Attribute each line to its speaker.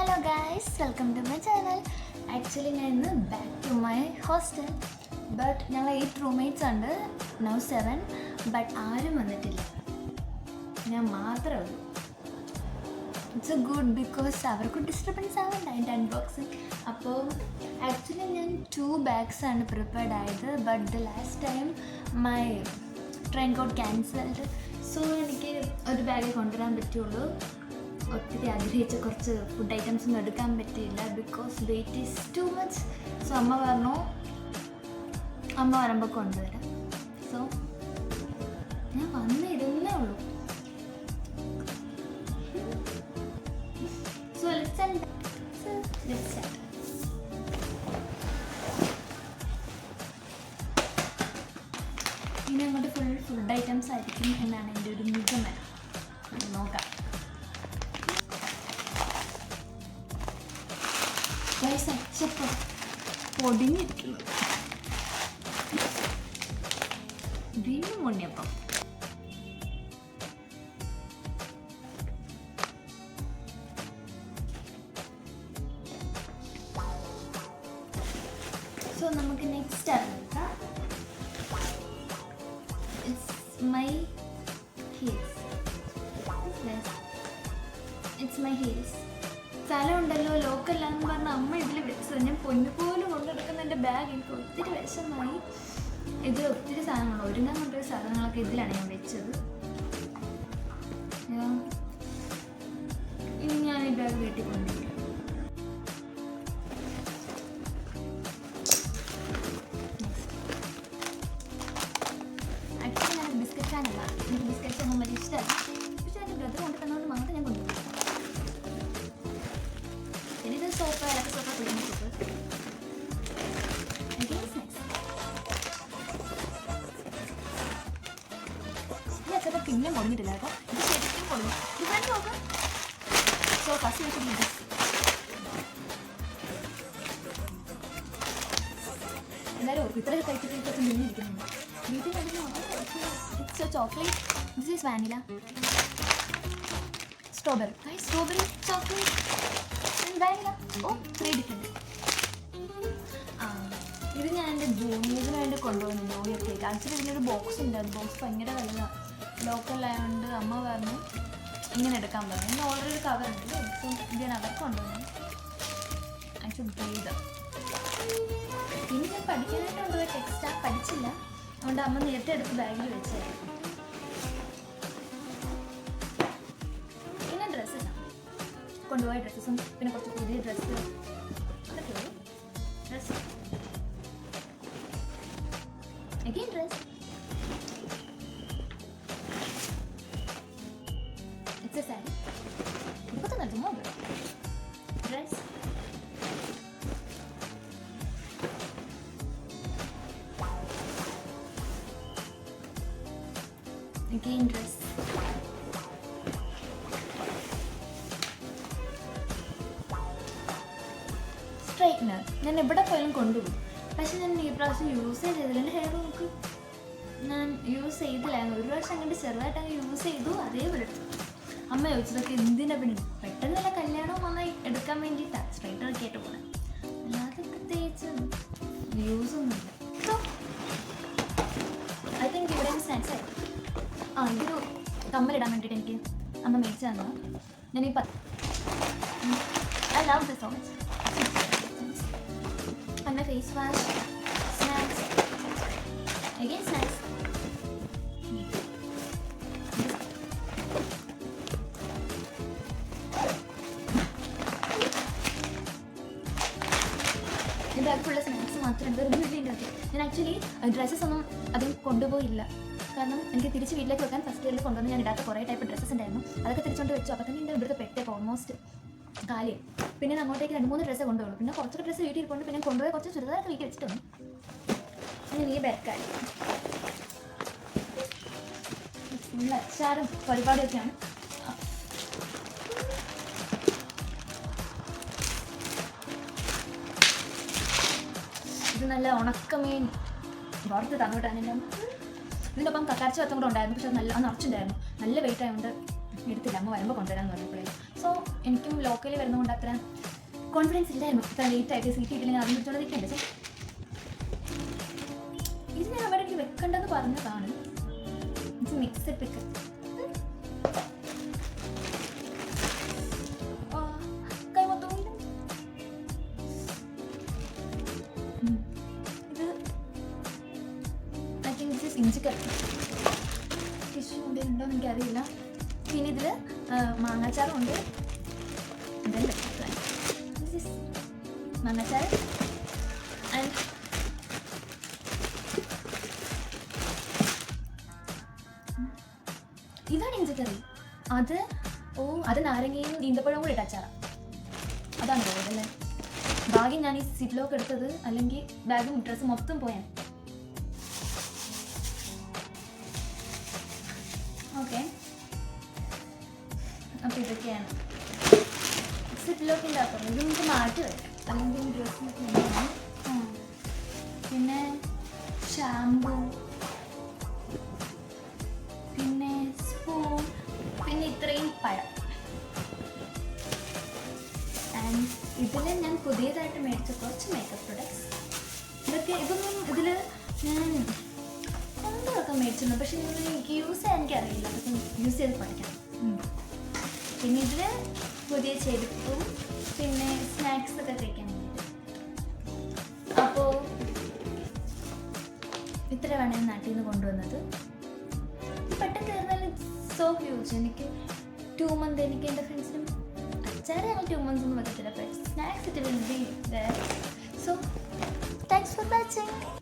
Speaker 1: Hello guys welcome to my channel actually ഞാൻ ഇന്ന് back to my hostel but ഞങ്ങൾ eight roommates ഉണ്ട്. Now seven but ആരും വന്നിട്ടില്ല. ഞാൻ മാത്രമേ ഉള്ളൂ. ഇറ്റ്സ് എ ഗുഡ് ബിക്കോസ് അവർക്ക് ഡിസ്റ്റർബൻസ് ആവണ്ട അതിന്റെ അൺബോക്സിങ് അപ്പോൾ ആക്ച്വലി ഞാൻ ടു ബാഗ്സ് ആണ് പ്രിപ്പയർഡ് ആയത്. But the last time my train code cancelled so എനിക്ക് ഒരു ബാഗ് കൊണ്ടുവരാൻ പറ്റുള്ളൂ. ഒത്തിരി ആഗ്രഹിച്ച കുറച്ച് ഫുഡ് ഐറ്റംസ് ഒന്നും എടുക്കാൻ പറ്റിയില്ല because weight is too much so അമ്മ പറഞ്ഞു അമ്മ വരുമ്പോൾ കൊണ്ടുവരാം. സോ ഞാൻ വന്നിരുന്നേ ഉള്ളൂ. സോ ഇനി അങ്ങോട്ട് ഫുൾ ഫുഡ് ഐറ്റംസ് ആയിരിക്കും എന്നാണ് എന്റെ ഒരു നിഗമനം. നോക്കാം. അച്ചപ്പം പൊടിഞ്ഞിരിക്കുന്നു വീണ്ടും ഉണ്ണിയപ്പം സോ നമുക്ക് നെക്സ്റ്റ് അറിയാം it's my heels it's my heels സ്ഥലം ഉണ്ടല്ലോ ലോക്കല്ലാന്ന് പറഞ്ഞ അമ്മ ഇതിൽ വിളിച്ചത് ഞാൻ പൊന്നു പോലും കൊണ്ടെടുക്കുന്ന എന്റെ ബാഗ് എനിക്ക് ഒത്തിരി വിഷമായി. ഇത് ഒത്തിരി സാധനങ്ങൾ ഒരുങ്ങാൻ കൊണ്ടൊരു സാധനങ്ങളൊക്കെ ഇതിലാണ് ഞാൻ വെച്ചത്. ഇനി ഞാൻ ഈ ബാഗ് വീട്ടിൽ കൊണ്ടുപോയി പിന്നെ പൊടിഞ്ഞിട്ടില്ല കേട്ടോ. ഇത് ശരിക്കും ഇത് നോക്കാം. സോ ഫസ്റ്റ് വെച്ചിട്ട് ഇത് എല്ലാവരും ഓർക്കും ഇത്രയൊക്കെ കഴിച്ചിട്ട് ഇപ്പം നിന്നിരിക്കുന്നുണ്ട് വീട്ടിൽ chocolate this is vanilla strawberry strawberry chocolate vanilla oh three different ഇത് ഞാൻ എന്റെ ജൂനിയേഴ്സിന് വേണ്ടി കൊണ്ടുപോകുന്നു ന്യൂ കേക്ക് ആക്ച്വലി ഇതിനൊരു ബോക്സ് ഉണ്ട്. അത് ബോക്സ് ഭയങ്കര വലുതാണ് ലോക്കലായതുകൊണ്ട് അമ്മ പറഞ്ഞു ഇങ്ങനെ എടുക്കാൻ പറഞ്ഞു. ഇന്ന് ഓൾറെഡി ഒരു കവർ ഉണ്ട്. ഇപ്പം ഇത് ഞാൻ അവർക്ക് കൊണ്ടുവന്നു ആക്ച്വലി ബ്രീഡ് ഇനി ഞാൻ പഠിക്കാനായിട്ട് കൊണ്ടുപോയ ടെക്സ്റ്റ് പഠിച്ചില്ല. അതുകൊണ്ട് അമ്മ നേരത്തെ എടുത്ത് ബാഗിൽ വെച്ചായിരുന്നു പിന്നെ ഡ്രസ്സ് കൊണ്ടുപോയ ഡ്രസ്സസും പിന്നെ കുറച്ച് പുതിയ ഡ്രസ്സ് സ്ട്രൈറ്റ്നർ ഞാൻ എവിടെ പോയാലും കൊണ്ടുപോകും. പക്ഷെ ഞാൻ ഈ പ്രാവശ്യം യൂസ് ചെയ്തില്ല എന്റെ ഹെയർ നോക്ക്. ഞാൻ യൂസ് ചെയ്തില്ലായിരുന്നു ഒരു പ്രാവശ്യം അങ്ങോട്ട് ചെറുതായിട്ട് അങ്ങ് യൂസ് ചെയ്തു. അതേപോലെ. അമ്മ ചോദിച്ചതൊക്കെ എന്തിനാ പിന്നെ? പെട്ടെന്ന് തന്നെ കല്യാണം വന്നാൽ എടുക്കാൻ വേണ്ടിയിട്ടാണ് സ്ട്രൈറ്റർ ഒക്കെ ആയിട്ട് പോകണം അല്ലാതെ പ്രത്യേകിച്ച് യൂസ് ഒന്നുമില്ല. ഐ തിങ്ക് ഇവിടെ സ്നാക്സ് ആയി. ആ ഇതൊരു കമ്മലിടാൻ വേണ്ടിയിട്ട് എനിക്ക് അമ്മ മേടിച്ചു തന്നു ഞാൻ ഈ I love this so much പിന്നെ face wash snacks again snacks എന്റെ ബാഗിലുള്ള സ്നാക്സ് മാത്രം വെറുതെ വീട്ടിലുണ്ടാക്കി ഞാൻ ആക്ച്വലി ഡ്രസ്സസ് ഒന്നും അധികം കൊണ്ടുപോയില്ല. കാരണം എനിക്ക് തിരിച്ച് വീട്ടിലേക്ക് വെക്കാൻ ഫസ്റ്റ് ഇയറിൽ കൊണ്ടുവന്ന് ഞാൻ ഇടാത്ത കുറേ ടൈപ്പ് ഡ്രസ്സസ് ഉണ്ടായിരുന്നു. അതൊക്കെ തിരിച്ചുകൊണ്ട് വെച്ചു. അപ്പോൾ തന്നെ എന്റെ ഇവിടുത്തെ പെട്ടേക്ക് ഓൾമോസ്റ്റ് കാലി പിന്നെ അങ്ങോട്ടേക്ക് രണ്ട് മൂന്ന് ഡ്രസ്സ് കൊണ്ടുപോകും പിന്നെ കുറച്ചൊക്കെ ഡ്രസ്സ് വീട്ടിൽ കൊണ്ട് പിന്നെ കൊണ്ടുപോയി കുറച്ച് ചെറുതായിട്ട് വീട്ടിൽ വെച്ചിട്ടുണ്ട്. പിന്നെ നീ ബാക്കായി ഫുള്ള് അച്ചാറും പരിപാടിയൊക്കെയാണ് ഇത് നല്ല ഉണക്കമീൻ. വറുത്ത് തന്നോട്ടാണ് എന്റെ ഇതിന്റെ ഒപ്പം കക്കാർച്ച വത്തം കൂടെ ഉണ്ടായിരുന്നു. പക്ഷെ അത് നല്ല നിറച്ചുണ്ടായിരുന്നു നല്ല വെയിറ്റ് ആയതുകൊണ്ട് എടുത്തില്ല. അമ്മ വരുമ്പോൾ കൊണ്ടുവരാമെന്ന് പറഞ്ഞപ്പോഴേ. സോ എനിക്കും ലോക്കലിൽ വരുന്നതുകൊണ്ട് അത്ര കോൺഫിഡൻസ് ഇല്ലായിരുന്നു ഇത്ര ലേറ്റ് ആയിട്ട് സീറ്റ് കിട്ടില്ലെങ്കിൽ അതും പിടിച്ചോണ്ട് നിൽക്കണ്ടേ സോ ഇത് ഞാൻ അവിടെ എനിക്ക് വെക്കേണ്ടെന്ന് പറഞ്ഞതാണ്. ഇത് മിക്സഡ് പിക്ക് ഇഞ്ചിക്കറി ടിഷ്യൂ ഉണ്ട് എനിക്കറിയില്ല. പിന്നെ ഇതിൽ മാങ്ങാച്ചാറും my മാങ്ങാച്ചാർ and ഇതാണ് ഇഞ്ചിക്കറി അത് ഓ അത് നാരങ്ങയും ഈന്തപ്പഴവും കൂടി ഇട്ടച്ചാറ അതാണ് പോയത് അല്ലേ ഭാഗ്യം ഞാൻ ഈ സിറ്റിലോക്ക് എടുത്തത് അല്ലെങ്കിൽ ബാഗും ഡ്രസ്സും മൊത്തം പോയാൽ ഓക്കെ അപ്പോൾ ഇതൊക്കെയാണ് സിറ്റിലോക്കിന്റെ ഉണ്ടാക്കാം ഇത് നമുക്ക് മാറ്റി വയ്ക്കാം അല്ലെങ്കിൽ ഡ്രസ്സിനൊക്കെ. പിന്നെ ഷാമ്പൂ പിന്നെ സ്പൂൺ. പിന്നെ ഇത്രയും പഴം. ആൻഡ് ഇതിൽ ഞാൻ പുതിയതായിട്ട് മേടിച്ച കുറച്ച് മേക്കപ്പ് പ്രൊഡക്ട്സ് ഇതൊക്കെ ഇതൊന്നും ഇതിൽ ഞാൻ എന്തൊക്കെ മേടിച്ചിരുന്നു. പക്ഷെ ഇതൊന്നും എനിക്ക് യൂസ് ചെയ്യാൻ എനിക്കറിയില്ല. അതൊക്കെ യൂസ് ചെയ്ത് പഠിക്കണം. പിന്നെ ഇതിൽ പുതിയ ചെരുപ്പും പിന്നെ സ്നാക്സ് ഒക്കെ കഴിക്കാൻ അപ്പോൾ ഇത്ര വേണേ നാട്ടിൽ നിന്ന് കൊണ്ടുവന്നത് പെട്ടെന്ന് തീർന്നാൽ സോ ഹ്യൂജ് എനിക്ക് ടു മന്ത് എനിക്ക് എന്റെ ഫ്രണ്ട്സിനും അച്ചാറ് ടു മന്ത്സ് ഒന്നും വെക്കത്തില്ല snacks it will so thanks for watching